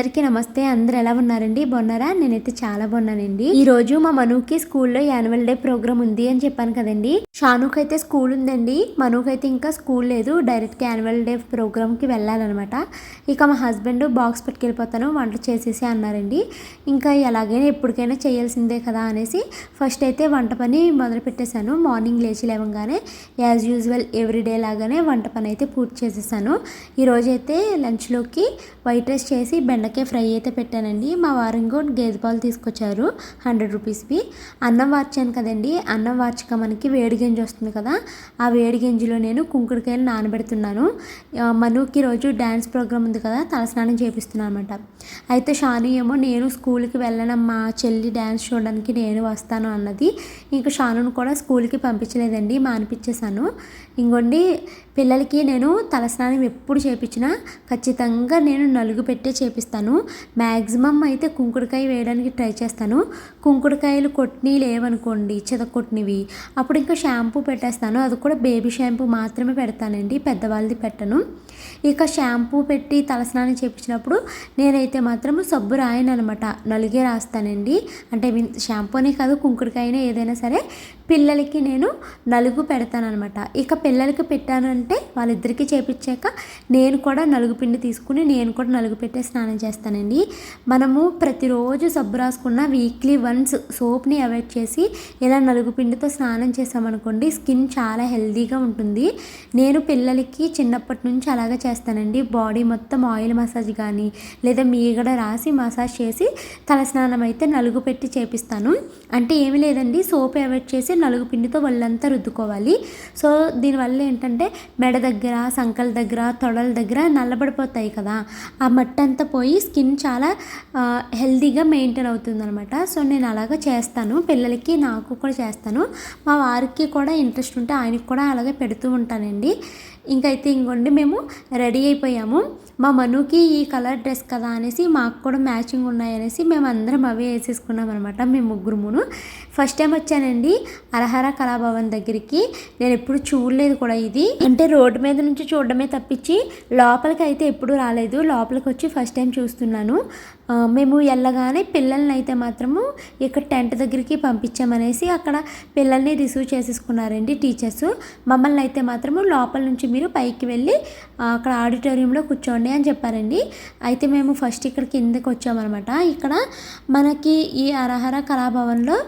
అందరికీ నమస్తే. అందరు ఎలా ఉన్నారండి? బాగున్నారా? నేనైతే చాలా బాగున్నానండి. ఈ రోజు మా మనుకి స్కూల్లో యాన్యువల్ డే ప్రోగ్రామ్ ఉంది అని చెప్పాను కదండి. షానుక్ అయితే స్కూల్ ఉందండి. మనుకి అయితే ఇంకా స్కూల్ లేదు. డైరెక్ట్ యాన్యువల్ డే ప్రోగ్రామ్కి వెళ్ళాలన్నమాట. ఇక మా హస్బెండ్ బాక్స్ పట్టుకెళ్ళిపోతాను. వంట చేసేసి అన్నారండి. ఇంకా ఎలాగైనా ఎప్పటికైనా చేయాల్సిందే కదా అనేసి ఫస్ట్ అయితే వంట పని మొదలు పెట్టేశాను. మార్నింగ్ లేచి లేవగానే యాజ్ యూజువల్ ఎవ్రీడే లాగానే వంట పని అయితే పూర్తి చేసేసాను. ఈరోజైతే లంచ్లోకి వైట్ రైస్ చేసి బెండ బెండకాయ ఫ్రై అయితే పెట్టానండి. మా వారు ఇంకో గేదె పాలు తీసుకొచ్చారు హండ్రెడ్ రూపీస్వి. అన్నం వార్చాను కదండి. అన్నం వార్చక మనకి వేడి గింజ వస్తుంది కదా ఆ వేడి గింజలో నేను కుంకుడుకాయలు నానబెడుతున్నాను. మనుకి రోజు డ్యాన్స్ ప్రోగ్రామ్ ఉంది కదా తలస్నానం చేపిస్తున్నాను అనమాట. అయితే షాను ఏమో నేను స్కూల్కి వెళ్ళనమ్మా చెల్లి డ్యాన్స్ చూడడానికి నేను వస్తాను అన్నది. ఇంకా షానును కూడా స్కూల్కి పంపించలేదండి మానిపించేశాను. ఇంకోండి పిల్లలకి నేను తలస్నానం ఎప్పుడు చేపించినా ఖచ్చితంగా నేను నలుగు పెట్టే చేపిస్తాను. మ్యాక్సిమం అయితే కుంకుడుకాయ వేయడానికి ట్రై చేస్తాను. కుంకుడుకాయలు కొట్టినవి లేవనుకోండి చిత కొట్టినవి అప్పుడు ఇంకా షాంపూ పెట్టేస్తాను. అది కూడా బేబీ షాంపూ మాత్రమే పెడతానండి పెద్దవాళ్ళది పెట్టను. ఇక షాంపూ పెట్టి తలస్నానం చేయించినప్పుడు నేనైతే మాత్రం సబ్బు రాయను అనమాట నలుగే రాస్తానండి. అంటే మీన్ షాంపూ అనే కాదు కుంకుడుకాయనే ఏదైనా సరే పిల్లలకి నేను నలుగు పెడతానమాట ఇక పిల్లలకి పెట్టానంటే వాళ్ళిద్దరికీ చేపించాక నేను కూడా నలుగు పిండి తీసుకుని నేను కూడా నలుగు పెట్టే స్నానం చేస్తానండి. మనము ప్రతిరోజు సబ్బు రాసుకున్న వీక్లీ వన్స్ సోప్ని అవాయిడ్ చేసి ఇలా నలుగు పిండితో స్నానం చేసామనుకోండి స్కిన్ చాలా హెల్దీగా ఉంటుంది. నేను పిల్లలకి చిన్నప్పటి నుంచి అలాగే చేస్తానండి. బాడీ మొత్తం ఆయిల్ మసాజ్ కానీ లేదా మీగడ రాసి మసాజ్ చేసి తలస్నానం అయితే నలుగు పెట్టి చేపిస్తాను. అంటే ఏమీ లేదండి సోప్ అవాయిడ్ చేసి నలుగు పిండితో వాళ్ళంతా రుద్దుకోవాలి. సో దీనివల్ల ఏంటంటే మెడ దగ్గర సంకల దగ్గర తొడల దగ్గర నల్లబడిపోతాయి కదా. ఆ మట్టి అంతా పోయి స్కిన్ చాలా హెల్దీగా మెయింటైన్ అవుతుంది అనమాట సో నేను అలాగా చేస్తాను. పిల్లలకి నాకు కూడా చేస్తాను. మా వారికి కూడా ఇంట్రెస్ట్ ఉంటే ఆయనకి కూడా అలాగే పెడుతూ ఉంటానండి. ఇంకైతే ఇంకోండి మేము రెడీ అయిపోయాము. మా మనుకి ఈ కలర్ డ్రెస్ కదా అనేసి మాకు కూడా మ్యాచింగ్ ఉన్నాయనేసి మేము అందరం అవే వేసేసుకున్నాం అనమాట మేము ముగ్గురుమును. ఫస్ట్ టైం వచ్చానండి అరహర కళాభవన్ దగ్గరికి. నేను ఎప్పుడు చూడలేదు కూడా ఇది. అంటే రోడ్డు మీద నుంచి చూడడమే తప్పించి లోపలికి అయితే ఎప్పుడు రాలేదు లోపలికి వచ్చి ఫస్ట్ టైం చూస్తున్నాను. మేము వెళ్ళగానే పిల్లల్ని అయితే మాత్రము ఇక్కడ టెంట్ దగ్గరికి పంపించామనేసి అక్కడ పిల్లల్ని రిసీవ్ చేసేసుకున్నారండి టీచర్స్. మమ్మల్ని అయితే మాత్రము లోపల నుంచి మీరు పైకి వెళ్ళి అక్కడ ఆడిటోరియంలో కూర్చోండి అని చెప్పారండి. అయితే మేము ఫస్ట్ ఇక్కడ కిందకి వచ్చామన్నమాట. ఇక్కడ మనకి ఈ అరహర కళాభవన్లో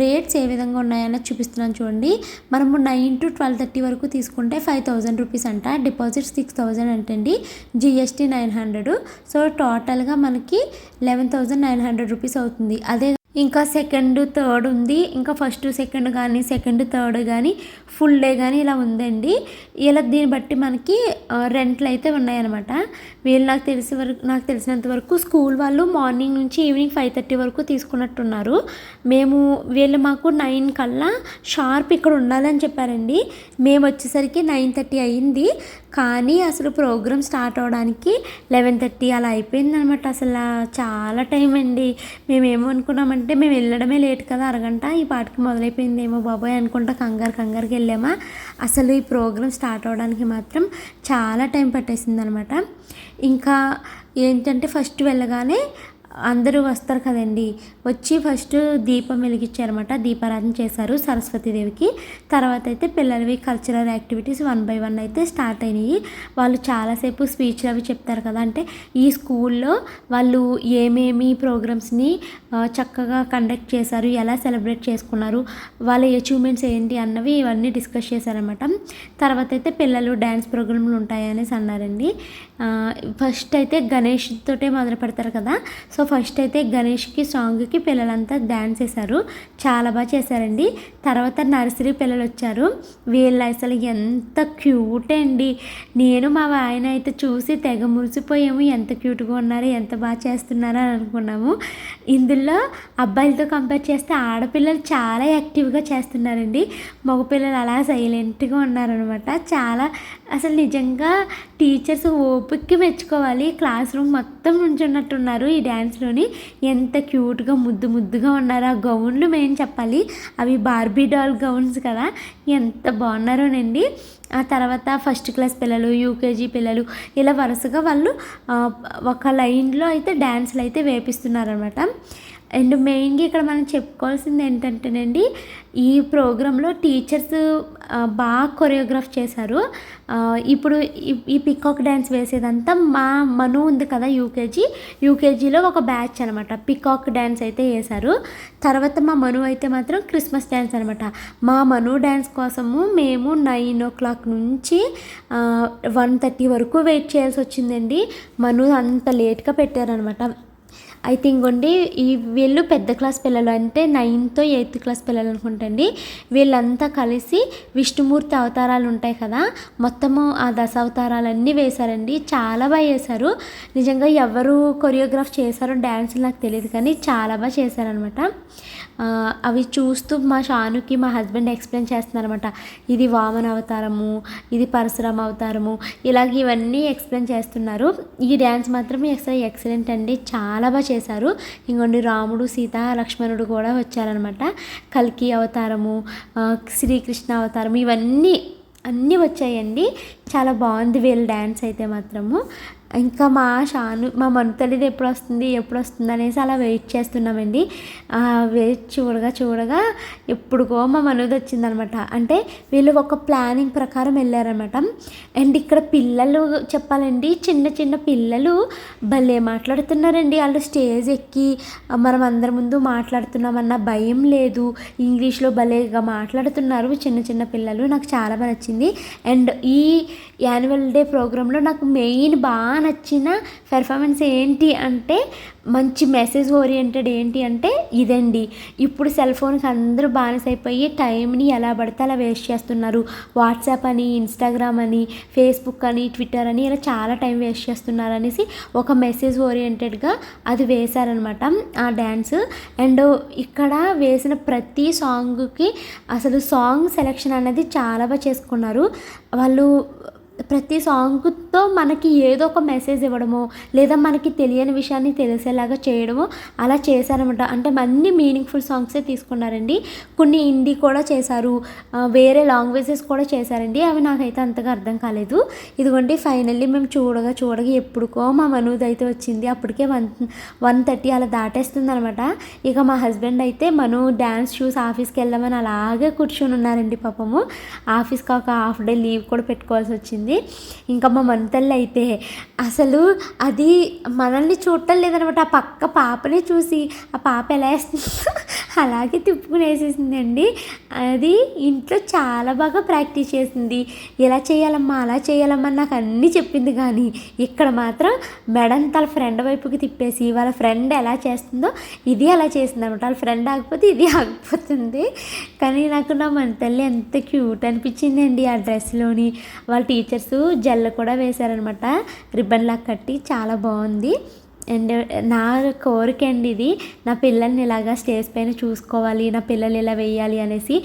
రేట్స్ ఏ విధంగా ఉన్నాయన్నది చూపిస్తున్నాను చూడండి. మనము నైన్ టు ట్వెల్వ్ థర్టీ వరకు తీసుకుంటే ఫైవ్ థౌజండ్ రూపీస్ అంట. డిపాజిట్ సిక్స్ థౌజండ్ అంటండి. జిఎస్టీ నైన్ హండ్రెడ్ సో టోటల్గా మనకి eleven thousand nine hundred rupees అవుతుంది. అదే ఇంకా సెకండ్ థర్డ్ ఉంది. ఇంకా ఫస్ట్ సెకండ్ కానీ సెకండ్ థర్డ్ కానీ ఫుల్ డే కానీ ఇలా ఉందండి. ఇలా దీన్ని బట్టి మనకి రెంట్లు అయితే ఉన్నాయన్నమాట. వీళ్ళు నాకు తెలిసి వరకు నాకు తెలిసినంత వరకు స్కూల్ వాళ్ళు మార్నింగ్ నుంచి ఈవినింగ్ ఫైవ్ థర్టీ వరకు తీసుకున్నట్టున్నారు. మేము వీళ్ళు మాకు నైన్ కల్లా షార్ప్ ఇక్కడ ఉండాలని చెప్పారండి. మేము వచ్చేసరికి నైన్ థర్టీ అయ్యింది కానీ అసలు ప్రోగ్రామ్ స్టార్ట్ అవడానికి లెవెన్ థర్టీ అలా అయిపోయింది అనమాట అసలు చాలా టైం అండి. మేము ఏమనుకున్నామంటే మేము వెళ్ళడమే లేట్ కదా అరగంట ఈ పాటికి మొదలైపోయిందేమో బాబాయ్ అనుకుంటా కంగారు కంగారుకి వెళ్ళామా. అసలు ఈ ప్రోగ్రామ్ స్టార్ట్ అవడానికి మాత్రం చాలా టైం పట్టేసింది అనమాట ఇంకా ఏంటంటే ఫస్ట్ వెళ్ళగానే అందరూ వస్తారు కదండి. వచ్చి ఫస్ట్ దీపం వెలిగించారన్నమాట. దీపారాధన చేశారు సరస్వతీదేవికి తర్వాత అయితే పిల్లలవి cultural activities one by one అయితే స్టార్ట్ అయినాయి. వాళ్ళు చాలాసేపు స్పీచ్లు అవి చెప్తారు కదా. అంటే ఈ స్కూల్లో వాళ్ళు ఏమేమి ప్రోగ్రామ్స్ని చక్కగా కండక్ట్ చేశారు ఎలా సెలబ్రేట్ చేసుకున్నారు వాళ్ళ అచీవ్మెంట్స్ ఏంటి అన్నవి ఇవన్నీ డిస్కస్ చేశారనమాట తర్వాత అయితే పిల్లలు డ్యాన్స్ ప్రోగ్రాంలు ఉంటాయనేసి అన్నారండి. ఫస్ట్ అయితే గణేష్ తోటే మొదలు పెడతారు కదా. సో ఫస్ట్ అయితే గణేష్కి సాంగ్కి పిల్లలంతా డ్యాన్స్ చేశారు. చాలా బాగా చేశారండి. తర్వాత నర్సరీ పిల్లలు వచ్చారు వీళ్ళు అసలు ఎంత క్యూట్ అండి. నేను మా ఆయన అయితే చూసి తెగ మురిసిపోయాము. ఎంత క్యూట్గా ఉన్నారు ఎంత బాగా చేస్తున్నారో అని అనుకున్నాము. ఇందులో అబ్బాయిలతో కంపేర్ చేస్తే ఆడపిల్లలు చాలా యాక్టివ్గా చేస్తున్నారండి. మగపిల్లలు అలా సైలెంట్గా ఉన్నారనమాట చాలా అసలు నిజంగా టీచర్స్ ఓపిక్కి మెచ్చుకోవాలి. క్లాస్ రూమ్ మొత్తం నుంచున్నట్టున్నారు ఈ డ్యాన్స్ డ్యాన్స్లోని ఎంత క్యూట్గా ముద్దు ముద్దుగా ఉన్నారు. ఆ గౌన్లు మేము చెప్పాలి. అవి బార్బీ డాల్ గౌన్స్ కదా. ఎంత బాగున్నారోనండి. ఆ తర్వాత ఫస్ట్ క్లాస్ పిల్లలు యూకేజీ పిల్లలు ఇలా వరుసగా వాళ్ళు ఒక లైన్లో అయితే డ్యాన్సులు అయితే వేపిస్తున్నారనమాట అండ్ మెయిన్గా ఇక్కడ మనం చెప్పుకోవాల్సింది ఏంటంటేనండి ఈ ప్రోగ్రాంలో టీచర్స్ బాగా కొరియోగ్రాఫ్ చేశారు. ఇప్పుడు ఈ- ఈ పికాక్ డ్యాన్స్ వేసేదంతా మా మను ఉంది కదా యూకేజీ. యూకేజీలో ఒక బ్యాచ్ అనమాట పికాక్ డ్యాన్స్ అయితే వేశారు. తర్వాత మా మను అయితే మాత్రం క్రిస్మస్ డ్యాన్స్ అనమాట. మా మను డ్యాన్స్ కోసము మేము నైన్ ఓ క్లాక్ నుంచి వన్ థర్టీ వరకు వెయిట్ చేయాల్సి వచ్చిందండి. మను అంత లేట్గా పెట్టారనమాట. అయితే ఇంకోండి ఈ వీళ్ళు పెద్ద క్లాస్ పిల్లలు అంటే నైన్త్ ఎయిత్ క్లాస్ పిల్లలు అనుకుంటండి. వీళ్ళంతా కలిసి విష్ణుమూర్తి అవతారాలు ఉంటాయి కదా మొత్తము ఆ దశావతారాలన్నీ వేశారండి. చాలా బాగా చేశారు. నిజంగా ఎవరు కొరియోగ్రాఫ్ చేశారో డ్యాన్స్ నాకు తెలియదు కానీ చాలా బాగా చేశారనమాట అవి చూస్తూ మా షానుకి మా హస్బెండ్ ఎక్స్ప్లెయిన్ చేస్తున్నారనమాట ఇది వామన అవతారము ఇది పరశురామ అవతారము ఇలాగ ఇవన్నీ ఎక్స్ప్లెయిన్ చేస్తున్నారు. ఈ డ్యాన్స్ మాత్రం ఎక్స ఎక్సలెంట్ అండి. చాలా బాగా చేశారు. ఇంకోండి రాముడు సీత లక్ష్మణుడు కూడా వచ్చారనమాట కల్కి అవతారము శ్రీకృష్ణ అవతారం ఇవన్నీ అన్నీ వచ్చాయండి. చాలా బాగుంది వీళ్ళ డ్యాన్స్ అయితే మాత్రము. ఇంకా మా షాను మా మనుతల్లిది ఎప్పుడు వస్తుంది ఎప్పుడు వస్తుంది అనేసి అలా వెయిట్ చేస్తున్నామండి. వెయిట్ చూడగా చూడగా ఎప్పుడుకో మా మనది వచ్చిందనమాట. అంటే వీళ్ళు ఒక ప్లానింగ్ ప్రకారం వెళ్ళారనమాట. అండ్ ఇక్కడ పిల్లలు చెప్పాలండి చిన్న చిన్న పిల్లలు భలే మాట్లాడుతున్నారండి. వాళ్ళు స్టేజ్ ఎక్కి మనం అందరి ముందు మాట్లాడుతున్నామన్న భయం లేదు. ఇంగ్లీష్లో భలేగా మాట్లాడుతున్నారు చిన్న చిన్న పిల్లలు. నాకు చాలా బాగా నచ్చింది. అండ్ ఈ యాన్యువల్ డే ప్రోగ్రాంలో నాకు మెయిన్ బాగా నచ్చిన పెర్ఫార్మెన్స్ ఏంటి అంటే మంచి మెసేజ్ ఓరియంటెడ్ ఏంటి అంటే ఇదండి. ఇప్పుడు సెల్ ఫోన్కి అందరూ బానిస అయిపోయి టైంని ఎలా పడితే అలా వేస్ట్ చేస్తున్నారు. వాట్సాప్ అని ఇన్స్టాగ్రామ్ అని ఫేస్బుక్ అని ట్విట్టర్ అని ఇలా చాలా టైం వేస్ట్ చేస్తున్నారు అనేసి ఒక మెసేజ్ ఓరియంటెడ్గా అది వేశారనమాట ఆ డ్యాన్స్ అండ్ ఇక్కడ వేసిన ప్రతి సాంగ్కి అసలు సాంగ్ సెలెక్షన్ అనేది చాలా బాగా చేసుకున్నారు. వాళ్ళు ప్రతి సాంగ్తో మనకి ఏదో ఒక మెసేజ్ ఇవ్వడమో లేదా మనకి తెలియని విషయాన్ని తెలిసేలాగా చేయడమో అలా చేశారనమాట అంటే అన్ని మీనింగ్ఫుల్ సాంగ్సే తీసుకున్నారండి. కొన్ని హిందీ కూడా చేశారు వేరే లాంగ్వేజెస్ కూడా చేశారండి. అవి నాకైతే అంతగా అర్థం కాలేదు. ఇదిగోండి ఫైనల్లీ మేము చూడగా చూడగా ఎప్పుడుకో మా మనూది అయితే వచ్చింది. అప్పటికే వన్ వన్ థర్టీ అలా దాటేస్తుంది అనమాట ఇక మా హస్బెండ్ అయితే మను డ్యాన్స్ చూసి ఆఫీస్కి వెళ్దామని అలాగే కూర్చొని ఉన్నారండి పాపము. ఆఫీస్కి ఒక హాఫ్ డే లీవ్ కూడా పెట్టుకోవాల్సి వచ్చింది. ఇంకా మా మనతల్లి అయితే. అసలు అది మనల్ని చూడటం లేదనమాట. ఆ పక్క పాపని చూసి ఆ పాప ఎలా వేస్తుందో అలాగే తిప్పుకుని వేసేసిందండి. అది ఇంట్లో చాలా బాగా ప్రాక్టీస్ చేసింది. ఇలా చేయాలమ్మా అలా చేయాలమ్మా నాకు అన్నీ చెప్పింది కానీ ఇక్కడ మాత్రం మెడన్ తన ఫ్రెండ్ వైపుకి తిప్పేసి వాళ్ళ ఫ్రెండ్ ఎలా చేస్తుందో ఇది అలా చేసింది అనమాట వాళ్ళ ఫ్రెండ్ ఆగిపోతే ఇది ఆగిపోతుంది. కానీ నాకు నా మన తల్లి ఎంత క్యూట్ అనిపించిందండి ఆ డ్రెస్లోని వాళ్ళ టీచర్స్ జెల్ కూడా వేశారనమాట. రిబ్బన్ లాగా కట్టి చాలా బాగుంది. అండ్ నా కోరిక అండి ఇది నా పిల్లల్ని ఇలాగా స్టేజ్ పైన చూసుకోవాలి నా పిల్లలు ఇలా వేయాలి అనేసి.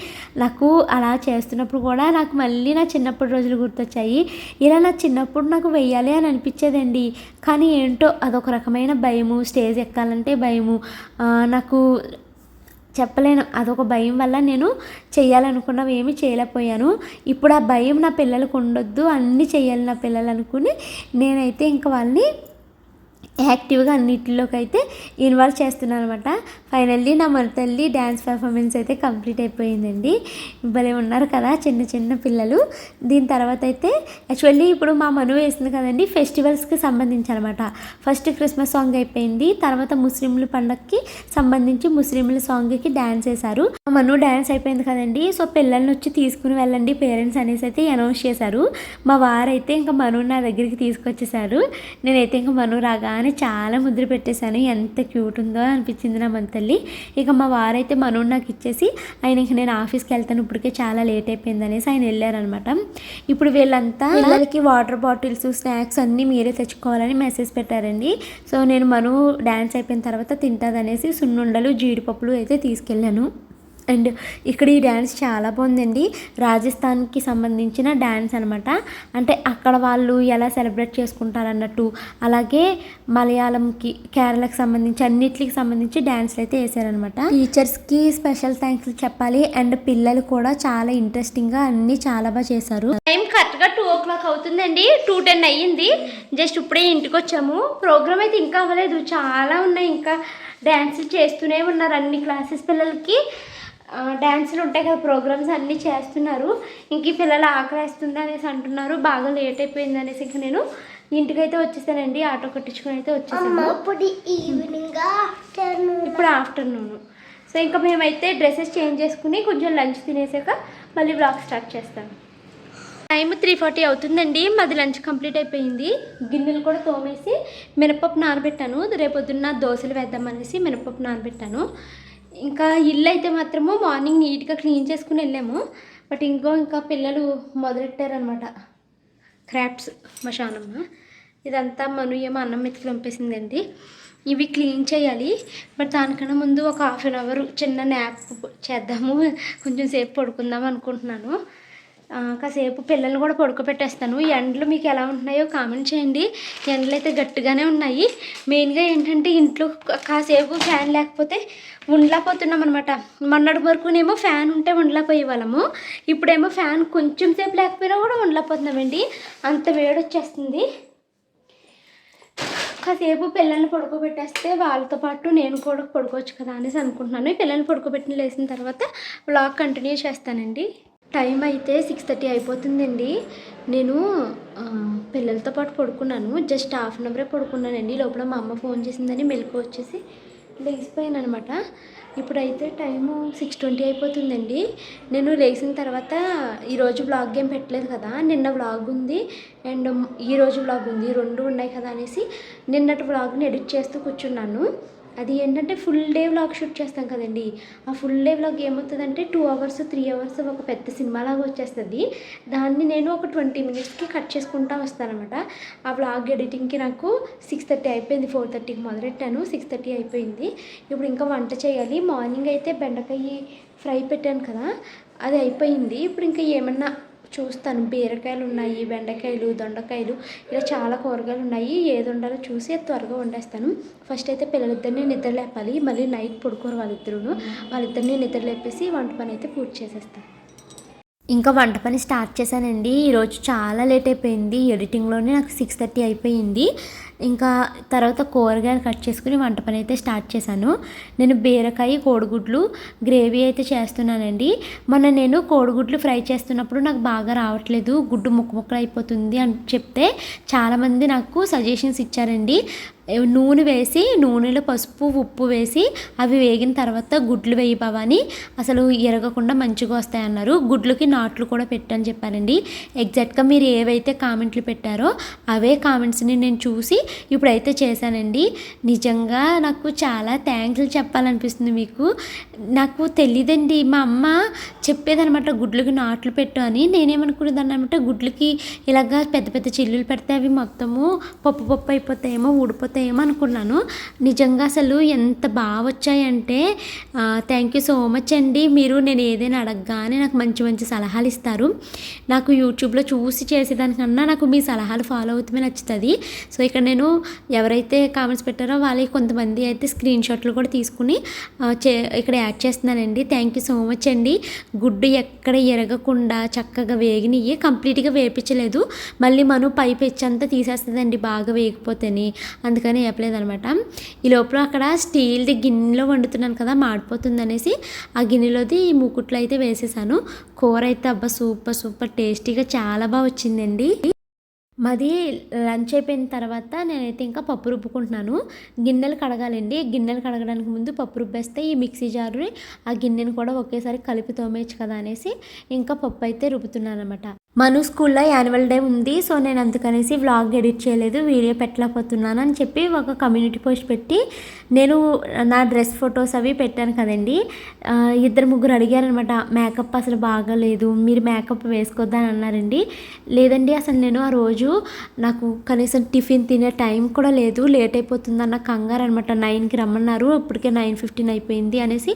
నాకు అలా చేస్తున్నప్పుడు కూడా నాకు మళ్ళీ నా చిన్నప్పటి రోజులు గుర్తొచ్చాయి. ఇలా నా చిన్నప్పుడు నాకు వెయ్యాలి అని అనిపించేదండి. కానీ ఏంటో అదొక రకమైన భయము స్టేజ్ ఎక్కాలంటే భయము. నాకు చెప్పలేను. అదొక భయం వల్ల నేను చేయాలనుకున్నవి ఏమీ చేయలేకపోయాను. ఇప్పుడు ఆ భయం నా పిల్లలకు ఉండొద్దు. అన్నీ చేయాలి నా పిల్లలు అనుకుని నేనైతే ఇంకా వాళ్ళని యాక్టివ్గా అన్నిటిలోకి అయితే ఇన్వాల్వ్ చేస్తున్నాను అనమాట ఫైనల్లీ నా మన తల్లి డ్యాన్స్ పెర్ఫార్మెన్స్ అయితే కంప్లీట్ అయిపోయిందండి. భలే ఉన్నారు కదా చిన్న చిన్న పిల్లలు. దీని తర్వాత అయితే యాక్చువల్లీ ఇప్పుడు మా మను వేసింది కదండి ఫెస్టివల్స్కి సంబంధించి అనమాట ఫస్ట్ క్రిస్మస్ సాంగ్ అయిపోయింది. తర్వాత ముస్లింల పండగకి సంబంధించి ముస్లింల సాంగ్కి డ్యాన్స్ వేశారు. మా మను డ్యాన్స్ అయిపోయింది కదండి. సో పిల్లల్ని వచ్చి తీసుకుని వెళ్ళండి పేరెంట్స్ అనేసి అయితే అనౌన్స్ చేశారు. మా వారైతే ఇంకా మను నా దగ్గరికి తీసుకొచ్చేసారు నేనైతే ఇంకా మను రాగానే చాలా ముద్ర పెట్టేశాను. ఎంత క్యూట్ ఉందో అనిపించింది నా మన తల్లి. ఇక మా వారైతే మను నాకు ఇచ్చేసి ఆయన ఇంక నేను ఆఫీస్కి వెళ్తాను. ఇప్పటికే చాలా లేట్ అయిపోయింది అనేసి ఆయన వెళ్ళారనమాట ఇప్పుడు వీళ్ళంతా పిల్లలకి వాటర్ బాటిల్స్ స్నాక్స్ అన్నీ మీరే తెచ్చుకోవాలని మెసేజ్ పెట్టారండి. సో నేను మను డ్యాన్స్ అయిపోయిన తర్వాత తింటుంది అనేసి సున్నుండలు జీడిపప్పులు అయితే తీసుకెళ్ళాను. అండ్ ఇక్కడ ఈ డ్యాన్స్ చాలా బాగుందండి. రాజస్థాన్కి సంబంధించిన డ్యాన్స్ అనమాట అంటే అక్కడ వాళ్ళు ఎలా సెలబ్రేట్ చేసుకుంటారు అన్నట్టు. అలాగే మలయాళంకి కేరళకి సంబంధించి అన్నిటికి సంబంధించి డ్యాన్స్లు అయితే వేసారనమాట టీచర్స్కి స్పెషల్ థ్యాంక్స్ చెప్పాలి. అండ్ పిల్లలు కూడా చాలా ఇంట్రెస్టింగ్గా అన్నీ చాలా బాగా చేశారు. టైం కరెక్ట్గా టూ ఓ క్లాక్ అవుతుందండి. టూ టెన్ అయ్యింది. జస్ట్ ఇప్పుడే ఇంటికి వచ్చాము. ప్రోగ్రామ్ అయితే ఇంకా అవ్వలేదు. చాలా ఉన్నాయి. ఇంకా డ్యాన్సులు చేస్తూనే ఉన్నారు అన్ని క్లాసెస్ పిల్లలకి. డ్యాన్సులు ఉంటాయి కదా ప్రోగ్రామ్స్ అన్నీ చేస్తున్నారు. ఇంక ఈ పిల్లలు ఆకలేస్తుంది అనేసి అంటున్నారు. బాగా లేట్ అయిపోయింది అనేసి ఇంక నేను ఇంటికైతే వచ్చేసానండి. ఆటో కట్టించుకొని అయితే వచ్చేసాను. ఇప్పుడు ఈవినింగ్ ఇప్పుడు ఆఫ్టర్నూన్. సో ఇంకా మేమైతే డ్రెస్సెస్ చేంజ్ చేసుకుని కొంచెం లంచ్ తినేసాక మళ్ళీ బ్లాగ్ స్టార్ట్ చేస్తాను. టైం త్రీ ఫార్టీ అవుతుందండి. మాది లంచ్ కంప్లీట్ అయిపోయింది. గిన్నెలు కూడా తోమేసి మినపప్పు నానబెట్టాను. రేపొద్దున్న దోశలు వేద్దామనేసి మినపప్పు నానబెట్టాను. ఇంకా ఇల్లు అయితే మాత్రము మార్నింగ్ నీట్గా క్లీన్ చేసుకుని వెళ్ళాము. బట్ ఇంకో ఇంకా పిల్లలు మొదలెట్టారనమాట క్రాఫ్ట్స్ మా షానమ్మ. ఇదంతా మను ఏమో అన్నం మెతుకులు పంపేసిందండి ఇవి క్లీన్ చేయాలి. బట్ దానికన్నా ముందు ఒక హాఫ్ అన్ అవర్ చిన్న న్యాప్ చేద్దాము. కొంచెం సేపు పడుకుందాం అనుకుంటున్నాను. కాసేపు పిల్లల్ని కూడా పడుకోబెట్టేస్తాను. ఎండలు మీకు ఎలా ఉంటున్నాయో కామెంట్ చేయండి. ఎండలు అయితే గట్టిగానే ఉన్నాయి. మెయిన్గా ఏంటంటే ఇంట్లో కాసేపు ఫ్యాన్ లేకపోతే ఉండలేకపోతున్నాం అనమాట మొన్నటి వరకునేమో ఫ్యాన్ ఉంటే ఉండలేకపోయే వాళ్ళము ఇప్పుడేమో ఫ్యాన్ కొంచెం సేపు లేకపోయినా కూడా ఉండలేకపోతున్నామండి. అంత వేడి వచ్చేస్తుంది కాసేపు పిల్లల్ని పడుకోబెట్టేస్తే వాళ్ళతో పాటు నేను కూడా పడుకోవచ్చు కదా అనేసి అనుకుంటున్నాను. ఈ పిల్లల్ని పడుకోబెట్టిన లేసిన తర్వాత బ్లాగ్ కంటిన్యూ చేస్తానండి. టైం అయితే సిక్స్ థర్టీ అయిపోతుందండి. నేను పిల్లలతో పాటు పడుకున్నాను. జస్ట్ హాఫ్ అన్ అవరే పడుకున్నానండి. లోపల మా అమ్మ ఫోన్ చేసిందని మెలకు వచ్చేసి లేచిపోయాను అనమాట ఇప్పుడైతే టైము సిక్స్ ట్వంటీ అయిపోతుందండి. నేను లేచిన తర్వాత ఈరోజు బ్లాగ్ ఏం పెట్టలేదు కదా. నిన్న బ్లాగ్ ఉంది. అండ్ ఈరోజు బ్లాగ్ ఉంది. రెండు ఉన్నాయి కదా అనేసి నిన్నటి బ్లాగ్ని ఎడిట్ చేస్తూ కూర్చున్నాను. అది ఏంటంటే ఫుల్ డే వ్లాగ్ షూట్ చేస్తాం కదండి. ఆ ఫుల్ డే వ్లాగ్ ఏమవుతుందంటే టూ అవర్స్ త్రీ అవర్స్ ఒక పెద్ద సినిమా లాగా వచ్చేస్తుంది. దాన్ని నేను ఒక ట్వంటీ మినిట్స్కి కట్ చేసుకుంటా వస్తానమాట. ఆ వ్లాగ్ ఎడిటింగ్కి నాకు సిక్స్ థర్టీ అయిపోయింది ఫోర్ థర్టీకి మొదలెట్టాను. సిక్స్ థర్టీ అయిపోయింది. ఇప్పుడు ఇంకా వంట చేయాలి. మార్నింగ్ అయితే బెండకాయ ఫ్రై పెట్టాను కదా అది అయిపోయింది. ఇప్పుడు ఇంకా ఏమన్నా చూస్తాను. బీరకాయలు ఉన్నాయి బెండకాయలు దొండకాయలు ఇలా చాలా కూరగాయలు ఉన్నాయి ఏది ఉండాలో చూసి త్వరగా వండేస్తాను. ఫస్ట్ అయితే పిల్లలిద్దరిని నిద్ర లేపాలి. మళ్ళీ నైట్ పడుకోరు వాళ్ళిద్దరూ వాళ్ళిద్దరిని నిద్ర లేపేసి వంట పని అయితే పూర్తి చేసేస్తాను ఇంకా వంట పని స్టార్ట్ చేశానండి. ఈరోజు చాలా లేట్ అయిపోయింది. ఎడిటింగ్లోనే నాకు సిక్స్ థర్టీ అయిపోయింది. ఇంకా తర్వాత కూరగాయలు కట్ చేసుకుని వంట పని అయితే స్టార్ట్ చేశాను. నేను బీరకాయ కోడిగుడ్లు గ్రేవీ అయితే చేస్తున్నానండి. మొన్న నేను కోడిగుడ్లు ఫ్రై చేస్తున్నప్పుడు నాకు బాగా రావట్లేదు. గుడ్డు ముక్క ముక్కలు అయిపోతుంది అని చెప్తే చాలామంది నాకు సజెషన్స్ ఇచ్చారండి. నూనె వేసి నూనెలో పసుపు ఉప్పు వేసి అవి వేగిన తర్వాత గుడ్లు వేయి భవాని. అసలు ఎరగకుండా మంచిగా వస్తాయన్నారు. గుడ్లకి నాట్లు కూడా పెట్టని చెప్పారండి. ఎగ్జాక్ట్గా మీరు ఏవైతే కామెంట్లు పెట్టారో అవే కామెంట్స్ని నేను చూసి ఇప్పుడైతే చేశానండి. నిజంగా నాకు చాలా థ్యాంక్స్లు చెప్పాలనిపిస్తుంది మీకు. నాకు తెలియదండి మా అమ్మ చెప్పేదనమాట గుడ్లకి నాట్లు పెట్టు అని. నేనేమనుకునేదాన్ని అనమాట గుడ్లకి ఇలాగా పెద్ద పెద్ద చిల్లులు పెడితే అవి మొత్తము పప్పు పప్పు అయిపోతాయేమో ఊడిపోతాయేమో అనుకున్నాను నిజంగా అసలు ఎంత బాగా వచ్చాయంటే థ్యాంక్ యూ సో మచ్ అండి. మీరు నేను ఏదైనా అడగగానే నాకు మంచి మంచి సలహాలు ఇస్తారు. నాకు యూట్యూబ్లో చూసి చేసేదానికన్నా నాకు మీ సలహాలు ఫాలో అవుతూనే నచ్చుతుంది. సో ఇక్కడ నేను ఎవరైతే కామెంట్స్ పెట్టారో వాళ్ళకి కొంతమంది అయితే స్క్రీన్ షాట్లు కూడా తీసుకుని చే ఇక్కడ యాడ్ చేస్తున్నానండి. థ్యాంక్ యూ సో మచ్ అండి. గుడ్డు ఎక్కడ ఎరగకుండా చక్కగా వేగినవి కంప్లీట్గా వేపించలేదు. మళ్ళీ మనం పై పెచ్చంతా తీసేస్తుందండి బాగా వేగిపోతేని. అందుకని వేపలేదు అనమాట ఈ లోపల అక్కడ స్టీల్ది గిన్నెలో వండుతున్నాను కదా మాడిపోతుంది అనేసి ఆ గిన్నెలోది ఈ మూకుట్లో అయితే వేసేసాను. కూర అయితే అబ్బా సూపర్ సూపర్ టేస్టీగా చాలా బాగా వచ్చిందండి. మాది లంచ్ అయిపోయిన తర్వాత నేనైతే ఇంకా పప్పు రుబ్బుకుంటున్నాను. గిన్నెలు కడగాలండి. గిన్నెలు కడగడానికి ముందు పప్పు రుబ్బేస్తే ఈ మిక్సీ జారు ఆ గిన్నెని కూడా ఒకేసారి కలిపి తోమేయచ్చు కదా అనేసి ఇంకా పప్పు అయితే రుబ్బుతున్నాను అనమాట మను స్కూల్లో యాన్యువల్ డే ఉంది సో నేను అందుకనేసి వ్లాగ్ ఎడిట్ చేయలేదు వీడియో పెట్టలేకపోతున్నాను అని చెప్పి ఒక కమ్యూనిటీ పోస్ట్ పెట్టి నేను నా డ్రెస్ ఫొటోస్ అవి పెట్టాను కదండి. ఇద్దరు ముగ్గురు అడిగారనమాట మేకప్ అసలు బాగాలేదు మీరు మేకప్ వేసుకోద్దని అన్నారండి. లేదండి అసలు నేను ఆ రోజు నాకు కనీసం టిఫిన్ తినే టైం కూడా లేదు లేట్ అయిపోతుందన్న కంగారు అనమాట. నైన్కి రమ్మన్నారు ఇప్పటికే నైన్ ఫిఫ్టీన్ అయిపోయింది అనేసి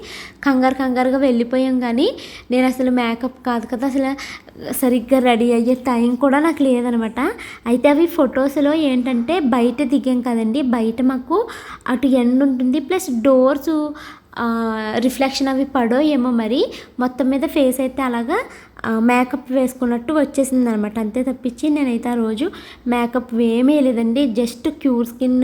కంగారు కంగారుగా వెళ్ళిపోయాం. కానీ నేను అసలు మేకప్ కాదు కదా అసలు సరిగ్గా రెడీ అయ్యే టైం కూడా నాకు లేదనమాట. అయితే అవి ఫొటోస్లో ఏంటంటే బయట దిగాం కదండి. బయట మాకు అటు ఎండ ఉంటుంది ప్లస్ డోర్స్ రిఫ్లెక్షన్ అవి పడో ఏమో మరి. మొత్తం మీద ఫేస్ అయితే అలాగా మేకప్ వేసుకున్నట్టు వచ్చేసింది అనమాట అంతే తప్పించి నేనైతే ఆ రోజు మేకప్ ఏమీ లేదండి జస్ట్ క్యూర్ స్కిన్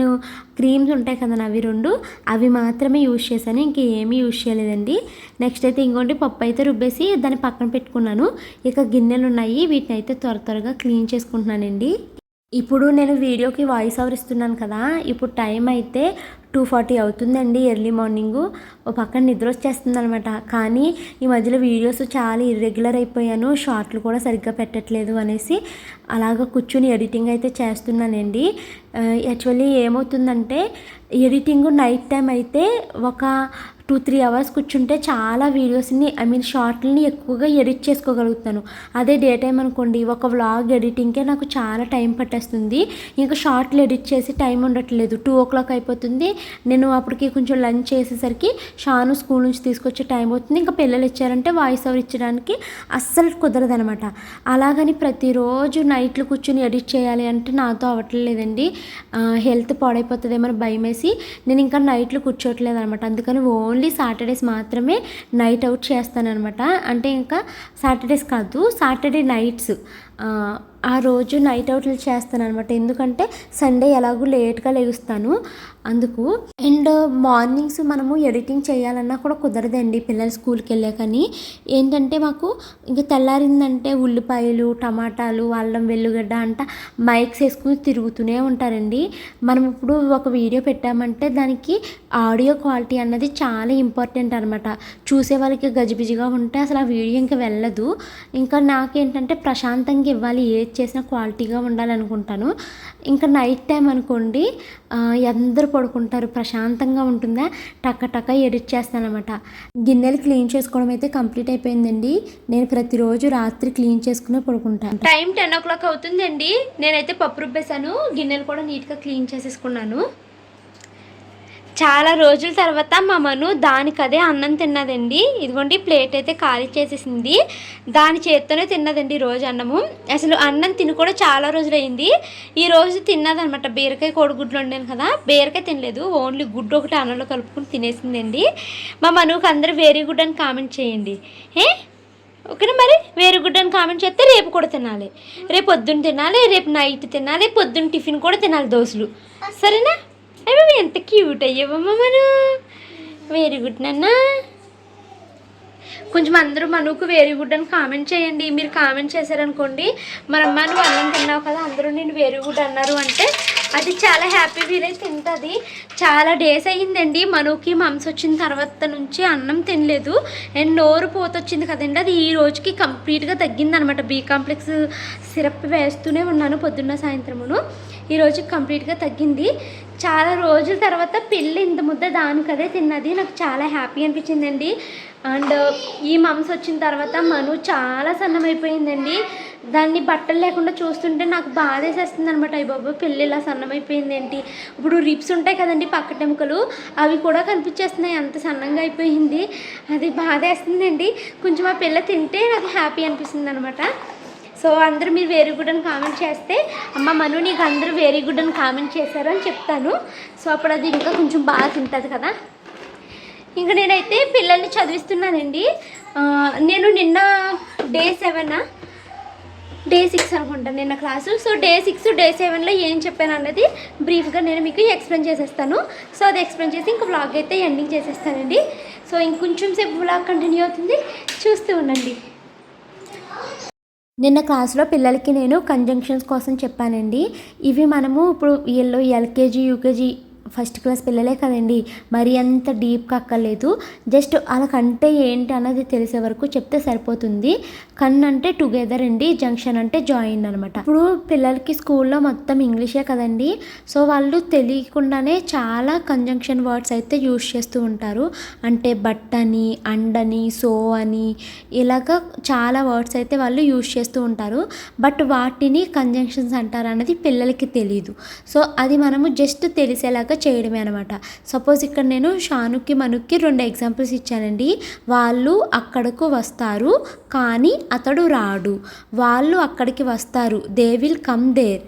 క్రీమ్స్ ఉంటాయి కదా అవి రెండు అవి మాత్రమే యూజ్ చేశాను. ఇంకేమీ యూజ్ చేయలేదండి. నెక్స్ట్ అయితే ఇంకోటి పప్పు అయితే రుబ్బేసి దాన్ని పక్కన పెట్టుకున్నాను. ఇక గిన్నెలు ఉన్నాయి. వీటిని అయితే త్వర త్వరగా క్లీన్ చేసుకుంటున్నానండి. ఇప్పుడు నేను వీడియోకి వాయిస్ ఓవర్ ఇస్తున్నాను కదా. ఇప్పుడు టైం అయితే టూ ఫార్టీ అవుతుందండి ఎర్లీ మార్నింగ్. ఓ పక్కన నిద్ర వచ్చేస్తుంది అనమాట కానీ ఈ మధ్యలో వీడియోస్ చాలా ఇర్రెగ్యులర్ అయిపోయాను. షార్ట్లు కూడా సరిగ్గా పెట్టట్లేదు అనేసి అలాగ కూర్చుని ఎడిటింగ్ అయితే చేస్తున్నానండి. యాక్చువల్లీ ఏమవుతుందంటే ఎడిటింగ్ నైట్ టైం అయితే ఒక టూ త్రీ అవర్స్ కూర్చుంటే చాలా వీడియోస్ని ఐ మీన్ షార్ట్లని ఎక్కువగా ఎడిట్ చేసుకోగలుగుతాను. అదే డే టైం అనుకోండి ఒక వ్లాగ్ ఎడిటింగ్కే నాకు చాలా టైం పట్టేస్తుంది. ఇంకా షార్ట్లు ఎడిట్ చేసి టైం ఉండట్లేదు. టూ ఓ క్లాక్ అయిపోతుంది. నేను అప్పటికి కొంచెం లంచ్ చేసేసరికి షాను స్కూల్ నుంచి తీసుకొచ్చే టైం అవుతుంది. ఇంకా పిల్లలు ఇచ్చారంటే వాయిస్ ఓవర్ ఇచ్చడానికి అస్సలు కుదరదనమాట. అలాగని ప్రతిరోజు నైట్లు కూర్చొని ఎడిట్ చేయాలి అంటే నాతో అవ్వట్లేదండి. హెల్త్ పాడైపోతుందేమో భయం వేసి నేను ఇంకా నైట్లు కూర్చోట్లేదు అనమాట అందుకని ఓన్లీ సాటర్డేస్ మాత్రమే నైట్ అవుట్ చేస్తానమాట అంటే ఇంకా సాటర్డేస్ కాదు సాటర్డే నైట్స్. ఆ రోజు నైట్ అవుట్లు చేస్తాను అనమాట ఎందుకంటే సండే ఎలాగూ లేట్గా లేగుస్తాను. అందుకు అండ్ మార్నింగ్స్ మనము ఎడిటింగ్ చేయాలన్నా కూడా కుదరదండి పిల్లలు స్కూల్కి వెళ్ళాకని. ఏంటంటే మాకు ఇంకా తెల్లారిందంటే ఉల్లిపాయలు టమాటాలు అల్లం వెల్లుగడ్డ అంట మైక్స్ వేసుకుని తిరుగుతూనే ఉంటారండి. మనం ఇప్పుడు ఒక వీడియో పెట్టామంటే దానికి ఆడియో క్వాలిటీ అన్నది చాలా ఇంపార్టెంట్ అనమాట చూసే వాళ్ళకి గజిబిజిగా ఉంటే అసలు ఆ వీడియో ఇంకా వెళ్ళదు. ఇంకా నాకేంటంటే ప్రశాంతంగా ఇవ్వాలి ఏది చేసినా క్వాలిటీగా ఉండాలనుకుంటాను. ఇంకా నైట్ టైం అనుకోండి అందరూ పడుకుంటారు ప్రశాంతంగా ఉంటుందా? టక టక ఎడిట్ చేస్తానమాట గిన్నెలు క్లీన్ చేసుకోవడం అయితే కంప్లీట్ అయిపోయిందండి. నేను ప్రతిరోజు రాత్రి క్లీన్ చేసుకునే పడుకుంటాను టైం టెన్ ఓ క్లాక్ అవుతుందండి. నేనైతే పప్పు రుబ్బేశాను. గిన్నెలు కూడా నీట్గా క్లీన్ చేసేసుకున్నాను. చాలా రోజుల తర్వాత మా మను దానికదే అన్నం తిన్నదండి. ఇదిగోండి ప్లేట్ అయితే ఖాళీ చేసేసింది. దాని చేత్తోనే తిన్నదండి రోజు అన్నము. అసలు అన్నం తిని కూడా చాలా రోజులైంది. ఈ రోజు తిన్నదనమాట. బీరకాయ కోడిగుడ్లు వండాను కదా బీరకాయ తినలేదు. ఓన్లీ గుడ్డు ఒకటి అన్నంలో కలుపుకొని తినేసిందండి. మా మనుకు అందరూ వేరే గుడ్ అని కామెంట్ చేయండి. ఏ ఓకేనా మరి? వేరే గుడ్ అని కామెంట్ చేస్తే రేపు కూడా తినాలి. రేపు పొద్దున్న తినాలి రేపు నైట్ తినాలి పొద్దున్న టిఫిన్ కూడా తినాలి దోశలు. సరేనా? అవి ఎంత క్యూట్ అయ్యావమ్మా మను. వెరీ గుడ్ నాన్న. కొంచెం అందరూ మనుకు వేరే గుడ్ అని కామెంట్ చేయండి. మీరు కామెంట్ చేశారనుకోండి మన అమ్మ నువ్వు అన్నం తిన్నావు కదా అందరూ నేను వేరే గుడ్ అన్నారు అంటే అది చాలా హ్యాపీ ఫీల్ అయితే తింటుంది చాలా డేస్ అయ్యిందండి. మనకి మంస్ వచ్చిన తర్వాత నుంచి అన్నం తినలేదు. అండ్ నోరు పోతొచ్చింది కదండి. అది ఈ రోజుకి కంప్లీట్గా తగ్గిందనమాట. బీ కాంప్లెక్స్ సిరప్ వేస్తూనే ఉన్నాను పొద్దున్న సాయంత్రమును. ఈ రోజు కంప్లీట్గా తగ్గింది. చాలా రోజుల తర్వాత పిల్లి ఇంత ముద్ద దానికదే తిన్నది. నాకు చాలా హ్యాపీ అనిపించిందండి. అండ్ ఈ మమ్స్ వచ్చిన తర్వాత మను చాలా సన్నమైపోయిందండి. దాన్ని బట్టలు లేకుండా చూస్తుంటే నాకు బాధ వేసేస్తుంది అనమాట అయ్యి బాబు ఇలా సన్నమైపోయింది ఏంటి ఇప్పుడు రిప్స్ ఉంటాయి కదండి పక్కటెముకలు అవి కూడా కనిపించేస్తున్నాయి. అంత సన్నంగా అయిపోయింది. అది బాధ వేస్తుందండి కొంచెం ఆ పిల్ల తింటే నాకు హ్యాపీ అనిపిస్తుంది అనమాట సో అందరూ మీరు వెరీ గుడ్ అని కామెంట్ చేస్తే అమ్మ మను నీకు అందరూ వెరీ గుడ్ అని కామెంట్ చేశారు అని చెప్తాను. సో అప్పుడు అది ఇంకా కొంచెం బాగా తింటుంది కదా. ఇంకా నేనైతే పిల్లల్ని చదివిస్తున్నానండి. నేను నిన్న డే సెవెన్ డే సిక్స్ అనుకుంటా నిన్న class. So day six day సెవెన్లో ఏం చెప్పాను అన్నది బ్రీఫ్గా నేను మీకు ఎక్స్ప్లెయిన్ చేసేస్తాను. సో అది ఎక్స్ప్లెయిన్ చేసి ఇంకా వ్లాగ్ అయితే ఎండింగ్ చేసేస్తానండి. సో ఇంకొంచెం సేపు వ్లాగ్ కంటిన్యూ అవుతుంది. చూస్తూ ఉండండి. నిన్న క్లాస్లో పిల్లలకి నేను కంజంక్షన్స్ కోసం చెప్పానండి. ఇవి మనము ఇప్పుడు వీళ్ళు ఎల్కేజీ యూకేజీ ఫస్ట్ క్లాస్ పిల్లలే కదండి. మరి అంత డీప్గా అక్కర్లేదు. జస్ట్ వాళ్ళకంటే ఏంటి అన్నది తెలిసే వరకు చెప్తే సరిపోతుంది. కన్ అంటే టుగెదర్ అండి జంక్షన్ అంటే జాయిన్ అనమాట ఇప్పుడు పిల్లలకి స్కూల్లో మొత్తం ఇంగ్లీషే కదండి. సో వాళ్ళు తెలియకుండానే చాలా కంజంక్షన్ వర్డ్స్ అయితే యూజ్ చేస్తూ ఉంటారు. అంటే బట్ అని అండని సో అని ఇలాగ చాలా వర్డ్స్ అయితే వాళ్ళు యూజ్ చేస్తూ ఉంటారు. బట్ వాటిని కంజంక్షన్స్ అంటారు అన్నది పిల్లలకి తెలియదు సో అది మనము జస్ట్ తెలిసేలాగా చేయడమే అనమాట సపోజ్ ఇక్కడ నేను షానుకి మనుక్కి రెండు ఎగ్జాంపుల్స్ ఇచ్చానండి. వాళ్ళు అక్కడకు వస్తారు కానీ అతడు రాడు. వాళ్ళు అక్కడికి వస్తారు they will come there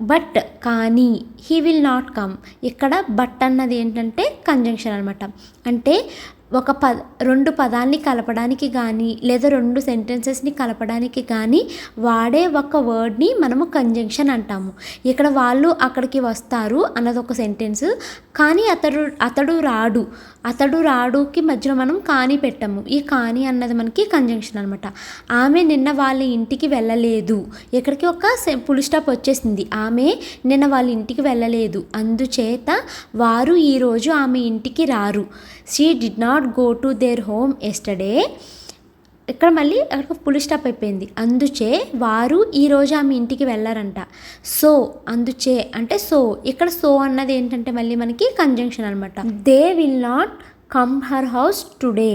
but కానీ హీ విల్ నాట్ కమ్ ఇక్కడ బట్ అన్నది ఏంటంటే కంజంక్షన్ అనమాట అంటే ఒక పద రెండు పదాల్ని కలపడానికి కానీ లేదా రెండు సెంటెన్సెస్ని కలపడానికి కానీ వాడే ఒక వర్డ్ని మనము కంజంక్షన్ అంటాము. ఇక్కడ వాళ్ళు అక్కడికి వస్తారు అన్నది ఒక సెంటెన్స్ కానీ అతడు అతడు రాడు. అతడు రాడుకి మధ్యలో మనం కానీ పెట్టాము. ఈ కానీ అన్నది మనకి కంజంక్షన్ అనమాట ఆమె నిన్న వాళ్ళ ఇంటికి వెళ్ళలేదు. ఇక్కడికి ఒక పులి స్టాప్ వచ్చేసింది. ఆమె నిన్న వాళ్ళ ఇంటికి వెళ్ళలేదు. అందుచేత వారు ఈరోజు ఆమె ఇంటికి రారు. She did not go to there home yesterday ఇక్కడ మళ్ళీ అక్కడ పులి స్టాప్ అయిపోయింది. అందుచే వారు ఈరోజు ఆమె ఇంటికి వెళ్ళారంట. సో అందుచే అంటే సో ఇక్కడ సో అన్నది ఏంటంటే మళ్ళీ మనకి కంజంక్షన్ అనమాట they will not come her house today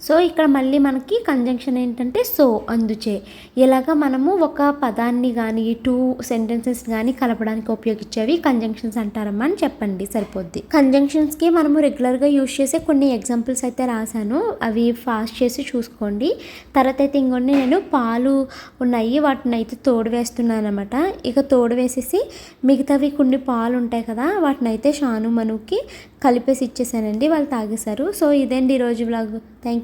so ఇక్కడ మళ్ళీ మనకి కంజంక్షన్ ఏంటంటే సో అందుచే. ఇలాగ మనము ఒక పదాన్ని కానీ టూ సెంటెన్సెస్ కానీ కలపడానికి ఉపయోగించేవి కంజంక్షన్స్ అంటారమ్మా అని చెప్పండి సరిపోద్ది. కంజంక్షన్స్కి మనము రెగ్యులర్గా యూజ్ చేసే కొన్ని ఎగ్జాంపుల్స్ అయితే రాశాను. అవి ఫాస్ట్ చేసి చూసుకోండి. తర్వాత అయితే ఇంకొన్ని నేను పాలు ఉన్నాయి వాటిని అయితే తోడు వేస్తున్నాను అనమాట ఇక తోడు వేసేసి మిగతావి కొన్ని పాలు ఉంటాయి కదా వాటిని అయితే షాను మనుకి కలిపేసి ఇచ్చేసానండి వాళ్ళు తాగేశారు. సో ఇదండి ఈరోజు blog thank